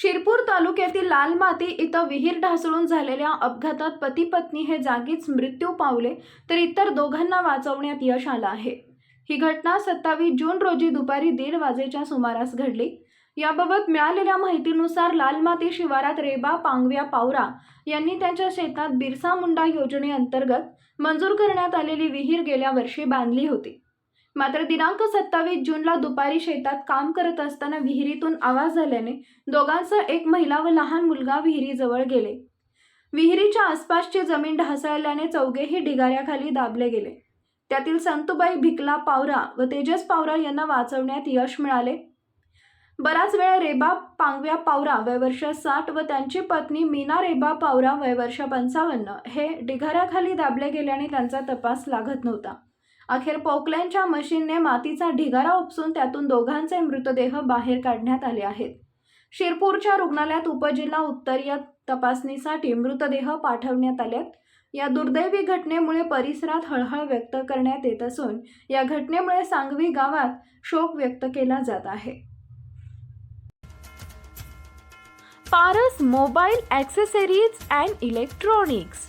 शिरपूर तालुक्यातील लाल माती इथं विहीर ढासळून झालेल्या अपघातात पती पत्नी हे जागीच मृत्यू पावले तर इतर दोघांना वाचवण्यात यश आलं आहे. ही घटना सत्तावीस जून रोजी दुपारी दीड वाजेच्या सुमारास घडली. याबाबत मिळालेल्या माहितीनुसार लालमाती शिवारात रेबा पांगव्या पावरा यांनी त्यांच्या शेतात बिरसा मुंडा योजनेअंतर्गत मंजूर करण्यात आलेली विहीर गेल्या वर्षी बांधली होती. मात्र दिनांक सत्तावीस जूनला दुपारी शेतात काम करत असताना विहिरीतून आवाज झाल्याने दोघांसह एक महिला व लहान मुलगा विहिरीजवळ गेले. विहिरीच्या आसपासची जमीन ढासळल्याने चौघेही ढिगाऱ्याखाली दाबले गेले. त्यातील संतुबाई भिकला पावरा व तेजस पावरा यांना वाचवण्यात यश मिळाले. बराच वेळ रेबा पांगव्या पावरा वयवर्ष साठ व त्यांची पत्नी मीना रेबा पावरा वयवर्ष पंचावन्न हे ढिगाऱ्याखाली दाबले गेल्याने त्यांचा तपास लागत नव्हता. अखेर पोकलँडच्या मशीनने मातीचा ढिगारा उपसून त्यातून दोघांचे मृतदेह बाहेर काढण्यात आले आहेत. शिरपूरच्या रुग्णालयात उपजिल्हा उत्तरीय तपासणीसाठी मृतदेह पाठवण्यात आले या दुर्दैवी घटनेमुळे परिसरात हळहळ व्यक्त करण्यात येत असून या घटनेमुळे सांगवी गावात शोक व्यक्त केला जात आहे. Paras mobile accessories and electronics